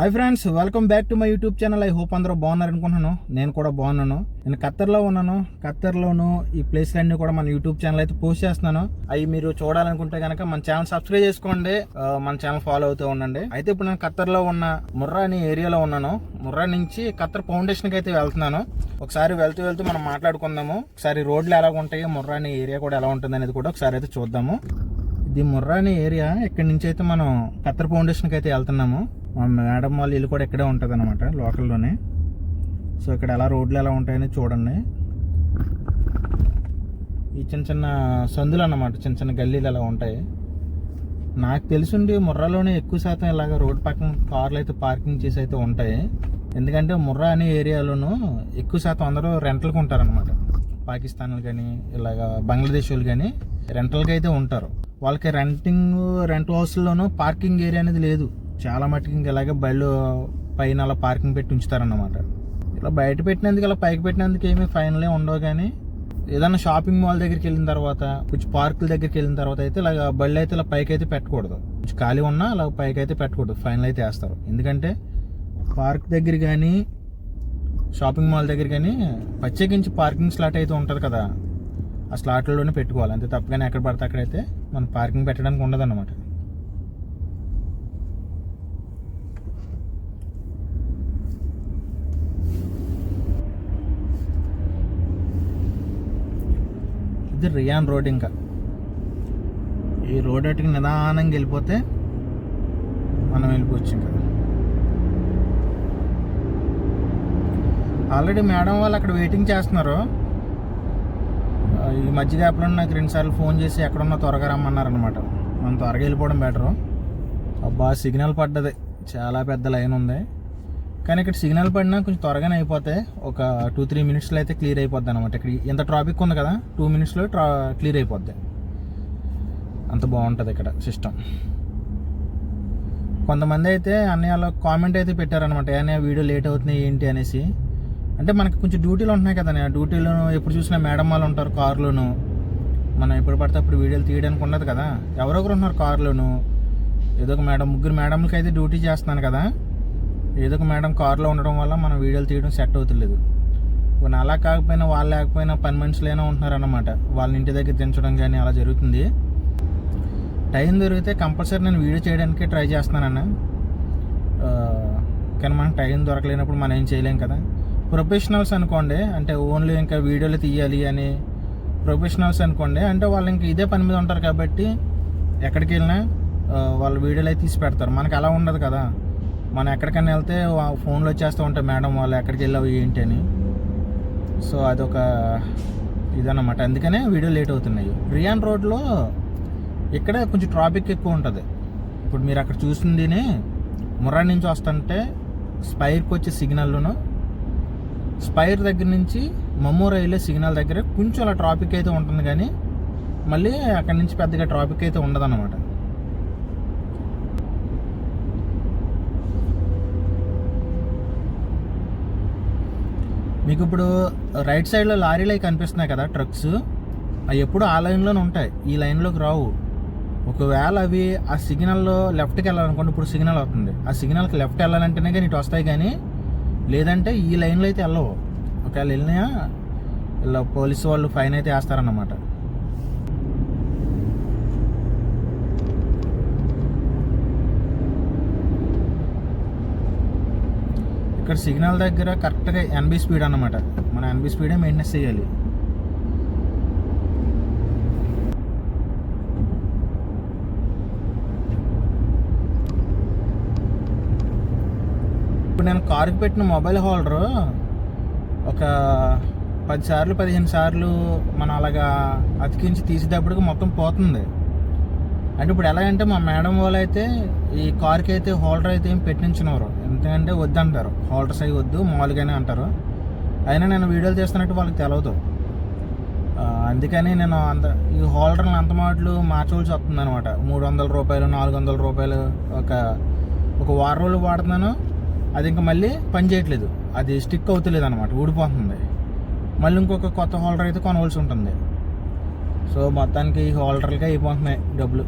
Hi friends welcome back to my YouTube channel I hope అందరూ బాగున్నారు అనుకుంటున్నాను. నేను కూడా బాగున్నాను. నేను ఖత్తర్లో ఉన్నాను. ఖత్తర్లోను ఈ ప్లేస్లన్నీ కూడా మన యూట్యూబ్ ఛానల్ అయితే పోస్ట్ చేస్తున్నాను. అవి మీరు చూడాలనుకుంటే కనుక మన ఛానల్ సబ్స్క్రైబ్ చేసుకోండి. మన ఛానల్ ఫాలో అవుతూ ఉండండి. అయితే ఇప్పుడు నేను ఖత్తర్లో ఉన్న ముర్రా అనే ఏరియాలో ఉన్నాను. ముర్రా నుంచి ఖత్తర్ ఫౌండేషన్కి అయితే వెళ్తున్నాను. ఒకసారి వెళ్తూ వెళ్తూ మనం మాట్లాడుకుందాము. ఒకసారి రోడ్లు ఎలా ఉంటాయి ముర్రా అనే ఏరియా కూడా ఎలా ఉంటుంది అనేది కూడా ఒకసారి అయితే చూద్దాము. ఇది ముర్రా అనే ఏరియా ఇక్కడి నుంచి అయితే మనం ఖత్తర్ ఫౌండేషన్కి అయితే వెళ్తున్నాము. మా మేడం వాళ్ళ ఇల్లు కూడా ఇక్కడే ఉంటుంది అనమాట లోకల్లోనే. సో ఇక్కడ ఎలా రోడ్లు ఎలా ఉంటాయని చూడండి. ఈ చిన్న చిన్న సందులు అన్నమాట చిన్న చిన్న గల్లీలు ఎలా ఉంటాయి. నాకు తెలిసిండి ముర్రాలోనే ఎక్కువ శాతం ఇలాగ రోడ్ పక్కన కార్లు అయితే పార్కింగ్ చేసి అయితే ఉంటాయి. ఎందుకంటే ముర్రా అనే ఏరియాలోనూ ఎక్కువ శాతం అందరూ రెంట్లకు ఉంటారనమాట పాకిస్తాన్లు కానీ ఇలాగ బంగ్లాదేశ్ వాళ్ళు కానీ రెంటల్కి అయితే ఉంటారు. వాళ్ళకి రెంటింగ్ రెంట్ హౌస్లోనూ పార్కింగ్ ఏరియా అనేది లేదు. చాలా మట్టుకు ఇంక ఇలాగే బళ్ళు పైన అలా పార్కింగ్ పెట్టి ఉంచుతారన్నమాట. ఇలా బయట పెట్టినందుకు ఇలా పైకి పెట్టినందుకు ఏమీ ఫైనలే ఉండవు కానీ ఏదైనా షాపింగ్ మాల్ దగ్గరికి వెళ్ళిన తర్వాత కొంచెం పార్కుల దగ్గరికి వెళ్ళిన తర్వాత అయితే ఇలా బళ్ళు అయితే ఇలా పైకి అయితే పెట్టకూడదు. కొంచెం ఖాళీ ఉన్నా అలా పైకి అయితే పెట్టకూడదు. ఫైనల్ అయితే వేస్తారు. ఎందుకంటే పార్క్ దగ్గర కానీ షాపింగ్ మాల్ దగ్గర కానీ ప్రత్యేకించి పార్కింగ్ స్లాట్ అయితే ఉంటుంది కదా. ఆ స్లాట్లలోనే పెట్టుకోవాలి. అంతే తప్పగానే ఎక్కడ పడితే అక్కడైతే మనం పార్కింగ్ పెట్టడానికి ఉండదు అనమాట ఇది రియాన్ రోడ్ ఇంకా. ఈ రోడ్ అటుకి నిదానంగా వెళ్ళిపోతే మనం వెళ్ళిపోవచ్చు ఇంకా. ఆల్రెడీ మేడం వాళ్ళు అక్కడ వెయిటింగ్ చేస్తున్నారు. ఈ మధ్య గ్యాప్లో నాకు రెండుసార్లు ఫోన్ చేసి ఎక్కడున్నా త్వరగా రమ్మన్నారనమాట మనం త్వరగా వెళ్ళిపోవడం బెటరు అబ్బా సిగ్నల్ పడ్డది. చాలా పెద్ద లైన్ ఉంది. కానీ ఇక్కడ సిగ్నల్ పడినా కొంచెం త్వరగానే అయిపోతే ఒక టూ త్రీ మినిట్స్లో అయితే క్లియర్ అయిపోద్ది అనమాట ఇక్కడ ఎంత ట్రాఫిక్ ఉంది కదా టూ మినిట్స్లో ట్రా క్లియర్ అయిపోద్ది. అంత బాగుంటుంది ఇక్కడ సిస్టమ్ కొంతమంది అయితే అన్నయ్య కామెంట్ అయితే పెట్టారనమాట అన్నయ్య వీడియో లేట్ అవుతుంది ఏంటి? అనేసి. అంటే మనకి కొంచెం డ్యూటీలు ఉంటున్నాయి కదా అన్నయ్య డ్యూటీలో ఎప్పుడు చూసినా మేడం వాళ్ళు ఉంటారు కారులోను. మనం ఎప్పుడు పడితే అప్పుడు వీడియోలు తీయడానికి ఉండదు కదా. ఎవరొకరు ఉన్నారు కారులోను. ఏదో ఒక మేడం ముగ్గురు మేడంలకి అయితే డ్యూటీ చేస్తున్నాను కదా. ఏదో ఒక మేడం కారులో ఉండడం వల్ల మనం వీడియోలు తీయడం సెట్ అవుతలేదు. కొన్ని అలా కాకపోయినా వాళ్ళు లేకపోయినా పని మనుషులైనా ఉంటున్నారన్నమాట. వాళ్ళని ఇంటి దగ్గర దించడం కానీ అలా జరుగుతుంది. టైం దొరికితే కంపల్సరీ నేను వీడియో చేయడానికి ట్రై చేస్తున్నానన్న. కానీ మనకు టైం దొరకలేనప్పుడు మనం ఏం చేయలేం కదా. ప్రొఫెషనల్స్ అనుకోండి అంటే ఓన్లీ ఇంకా వీడియోలు తీయాలి అని ప్రొఫెషనల్స్ అనుకోండి అంటే వాళ్ళు ఇంక ఇదే పని మీద ఉంటారు కాబట్టి ఎక్కడికి వెళ్ళినా వాళ్ళు వీడియోలు అయితే తీసి పెడతారు. మనకి అలా ఉండదు కదా. మనం ఎక్కడికైనా వెళ్తే ఫోన్లో వచ్చేస్తూ ఉంటాయి మేడం వాళ్ళు ఎక్కడికి వెళ్ళావు ఏంటి అని. సో అదొక ఇదన్నమాట. అందుకనే వీడియో లేట్ అవుతున్నాయి. రియాన్ రోడ్లో ఇక్కడ కొంచెం ట్రాఫిక్ ఎక్కువ ఉంటుంది. ఇప్పుడు మీరు అక్కడ చూసిందినే ముర్రా నుంచి వస్తుంటే స్పైర్కి వచ్చే సిగ్నల్లోనూ స్పైర్ దగ్గర నుంచి మమ్మూరు వెళ్ళే సిగ్నల్ దగ్గర కొంచెం అలా ట్రాఫిక్ అయితే ఉంటుంది కానీ మళ్ళీ అక్కడ నుంచి పెద్దగా ట్రాఫిక్ అయితే ఉండదన్నమాట. మీకు ఇప్పుడు రైట్ సైడ్లో లారీలు అవి కనిపిస్తున్నాయి కదా ట్రక్స్ అవి ఎప్పుడు ఆ లైన్లోనే ఉంటాయి. ఈ లైన్లోకి రావు. ఒకవేళ అవి ఆ సిగ్నల్లో లెఫ్ట్కి వెళ్ళాలనుకోండి ఇప్పుడు సిగ్నల్ అవుతుంది. ఆ సిగ్నల్కి లెఫ్ట్ వెళ్ళాలంటేనే కానీ ఇటు వస్తాయి కానీ లేదంటే ఈ లైన్లో అయితే వెళ్ళవు. ఒకవేళ వెళ్ళినా ఇలా పోలీసు వాళ్ళు ఫైన్ అయితే వేస్తారన్నమాట. ఇక్కడ సిగ్నల్ దగ్గర కరెక్ట్గా ఎనభై స్పీడ్ అనమాట మన ఎనభై స్పీడే మెయింటెనెన్స్ చేయాలి. ఇప్పుడు నేను కారుకి పెట్టిన మొబైల్ హోల్డర్ ఒక పది సార్లు పదిహేను సార్లు మనం అలాగా అతికించి తీసేటప్పటికి మొత్తం పోతుంది. అంటే ఇప్పుడు ఎలా అంటే మా మేడం వాళ్ళు అయితే ఈ కార్కి అయితే హోల్డర్ అయితే ఏం పెట్టించినవారు ఎందుకంటే వద్దంటారు. హోల్డర్స్ అవి వద్దు మామూలుగానే అంటారు. అయినా నేను వీడియోలు చేస్తున్నట్టు వాళ్ళకి తెలవదు. అందుకని నేను అంత ఈ హోల్డర్ని అంత మాటలు మార్చవలసి వస్తుంది అనమాట మూడు వందల రూపాయలు నాలుగు వందల రూపాయలు ఒక ఒక వారం రోజులు వాడుతున్నాను. అది ఇంకా మళ్ళీ పని చేయట్లేదు. అది స్టిక్ అవుతలేదు అనమాట ఊడిపోతుంది. మళ్ళీ ఇంకొక కొత్త హోల్డర్ అయితే కొనవలసి ఉంటుంది. సో మొత్తానికి ఈ హోల్డర్లకే అయిపోతున్నాయి డబ్బులు.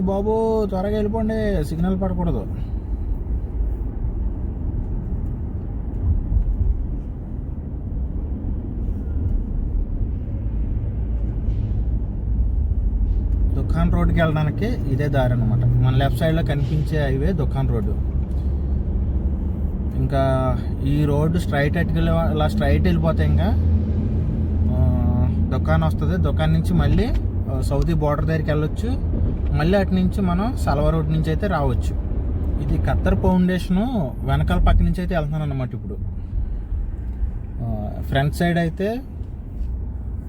వెళ్ళండి బాబు త్వరగా వెళ్ళిపోండి సిగ్నల్ పడకూడదు. దుకాన్ రోడ్కి వెళ్ళడానికి ఇదే దారి అనమాట మన లెఫ్ట్ సైడ్లో కనిపించే హైవే దుకాన్ రోడ్డు. ఇంకా ఈ రోడ్డు స్ట్రైట్ అట్టుకెళ్ళి ఇలా స్ట్రైట్ వెళ్ళిపోతే ఇంకా దుకాణం వస్తుంది. దుకాణం నుంచి మళ్ళీ సౌదీ బార్డర్ దగ్గరికి వెళ్ళొచ్చు. మళ్ళీ అటు నుంచి మనం సలవ రోడ్ నుంచి అయితే రావచ్చు. ఇది ఖత్తర్ ఫౌండేషను వెనకాల పక్క నుంచి అయితే వెళ్తున్నాను అనమాట ఇప్పుడు. ఫ్రంట్ సైడ్ అయితే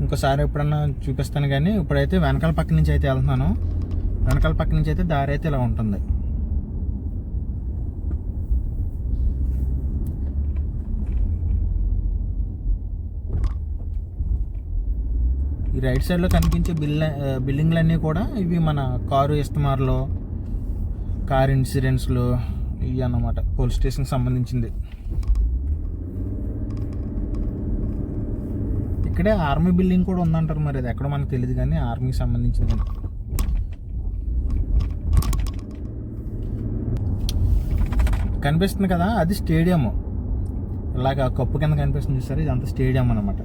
ఇంకోసారి ఎప్పుడన్నా చూపిస్తాను కానీ ఇప్పుడైతే వెనకాల పక్క నుంచి అయితే వెళ్తున్నాను. వెనకాల పక్క నుంచి అయితే దారి అయితే ఇలా ఉంటుంది. ఈ రైట్ సైడ్లో కనిపించే బిల్ బిల్డింగ్లన్నీ కూడా ఇవి మన కారు ఇస్తమార్లో కార్ ఇన్సూరెన్స్లు ఇవి అన్నమాట. పోలీస్ స్టేషన్కి సంబంధించింది. ఇక్కడే ఆర్మీ బిల్డింగ్ కూడా ఉందంటారు మరి అది ఎక్కడో మనకు తెలియదు కానీ ఆర్మీకి సంబంధించింది కనిపిస్తుంది కదా అది స్టేడియం ఇలాగ కప్పు కింద కనిపిస్తుంది చూసారు ఇదంతా స్టేడియం అన్నమాట.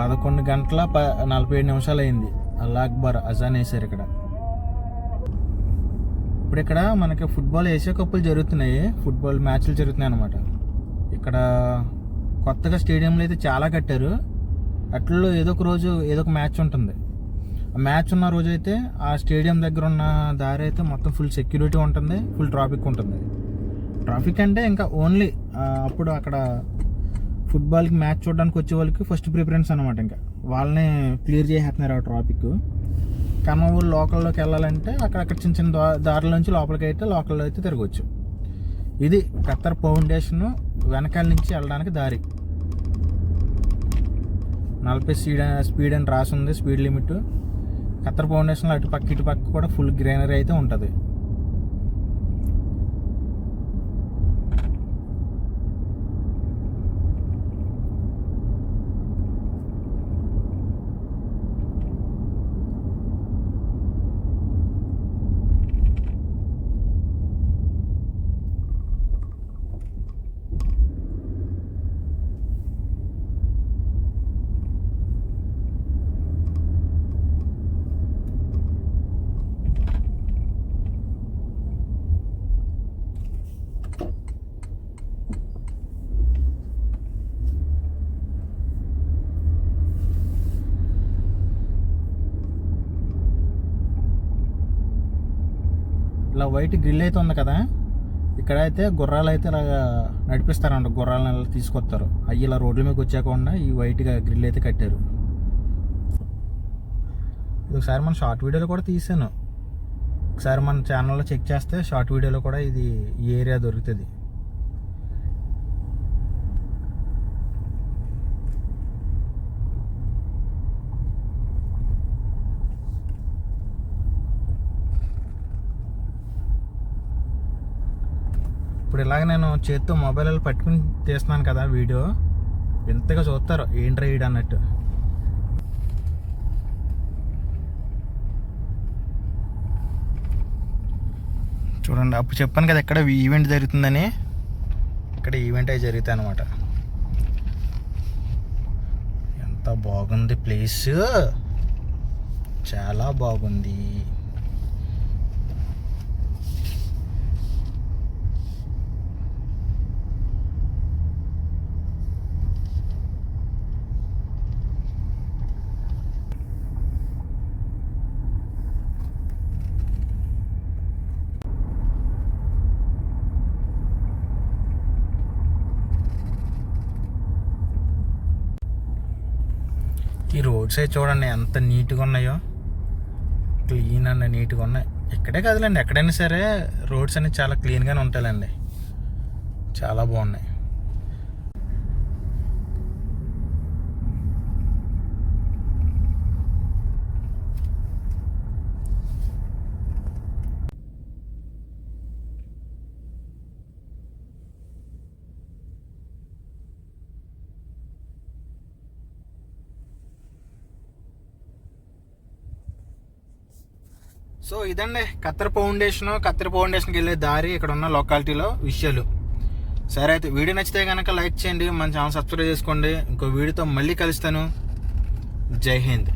పదకొండు గంటల ప నలభై ఏడు నిమిషాలు అయింది అల్లా అక్బర్ అజాన్ వేసారు ఇక్కడ. ఇప్పుడు ఇక్కడ మనకి ఫుట్బాల్ ఏషియా కప్పులు జరుగుతున్నాయి. ఫుట్బాల్ మ్యాచ్లు జరుగుతున్నాయి అనమాట ఇక్కడ కొత్తగా స్టేడియంలో అయితే చాలా కట్టారు. అట్లలో ఏదో ఒక రోజు ఏదో ఒక మ్యాచ్ ఉంటుంది. ఆ మ్యాచ్ ఉన్న రోజు అయితే ఆ స్టేడియం దగ్గర ఉన్న దారి అయితే మొత్తం ఫుల్ సెక్యూరిటీ ఉంటుంది ఫుల్ ట్రాఫిక్ ఉంటుంది. ట్రాఫిక్ అంటే ఇంకా ఓన్లీ అప్పుడు అక్కడ ఫుట్బాల్కి మ్యాచ్ చూడడానికి వచ్చే వాళ్ళకి ఫస్ట్ ప్రిఫరెన్స్ అనమాట ఇంకా. వాళ్ళని క్లియర్ చేసేస్తున్నారు ఆ ట్రాఫిక్ కమ్మ ఊరు లోకల్లోకి వెళ్ళాలంటే అక్కడక్కడ చిన్న చిన్న దారుల నుంచి లోపలికి అయితే లోకల్లో అయితే తిరగవచ్చు ఇది ఖత్తర్ ఫౌండేషన్ వెనకాల నుంచి వెళ్ళడానికి దారి. నలభై స్పీడ్ స్పీడ్ అని రాసి ఉంది స్పీడ్ లిమిట్. ఖత్తర్ ఫౌండేషన్లో అటు పక్క ఇటు పక్క కూడా ఫుల్ గ్రీనరీ అయితే ఉంటుంది. ఇలా వైట్ గ్రిల్ అయితే ఉంది కదా. ఇక్కడ అయితే గుర్రాలు అయితే ఇలా నడిపిస్తారంట. గుర్రాలను ఇలా తీసుకొస్తారు. అవి ఇలా రోడ్ల మీదకి వచ్చాకుండా ఈ వైట్గా గ్రిల్ అయితే కట్టారు. ఇది ఒకసారి మన షార్ట్ వీడియోలో కూడా తీసాను. ఒకసారి మన ఛానల్లో చెక్ చేస్తే షార్ట్ వీడియోలో కూడా ఇది ఈ ఏరియా దొరుకుతుంది. ఇప్పుడు ఇలాగ నేను చేత్తో మొబైల్ పట్టుకుని తీస్తున్నాను కదా వీడియో. వింతగా చూస్తారు. ఏంటి రైడ్ అన్నట్టు. చూడండి అప్పుడు చెప్పాను కదా ఇక్కడ ఈవెంట్ జరుగుతుందని. ఇక్కడ ఈవెంట్ అయి జరుగుతాయి అనమాట ఎంత బాగుంది ప్లేస్ చాలా బాగుంది ఈ రోడ్స్ అయితే చూడండి ఎంత నీట్గా ఉన్నాయో. క్లీన్ అండ్ నీట్గా ఉన్నాయి. ఇక్కడే కదలండి ఎక్కడైనా సరే రోడ్స్ అనేవి చాలా క్లీన్గానే ఉంటాయండి చాలా బాగున్నాయి. సో ఇదండి కత్తెర ఫౌండేషన్ కత్తెర ఫౌండేషన్కి వెళ్ళే దారి ఇక్కడ ఉన్న లొకాలిటీలో విషయాలు. సరే అయితే వీడియో నచ్చితే కనుక లైక్ చేయండి మన ఛానల్ సబ్స్క్రైబ్ చేసుకోండి. ఇంకో వీడియోతో మళ్ళీ కలుస్తాను. జై హింద్.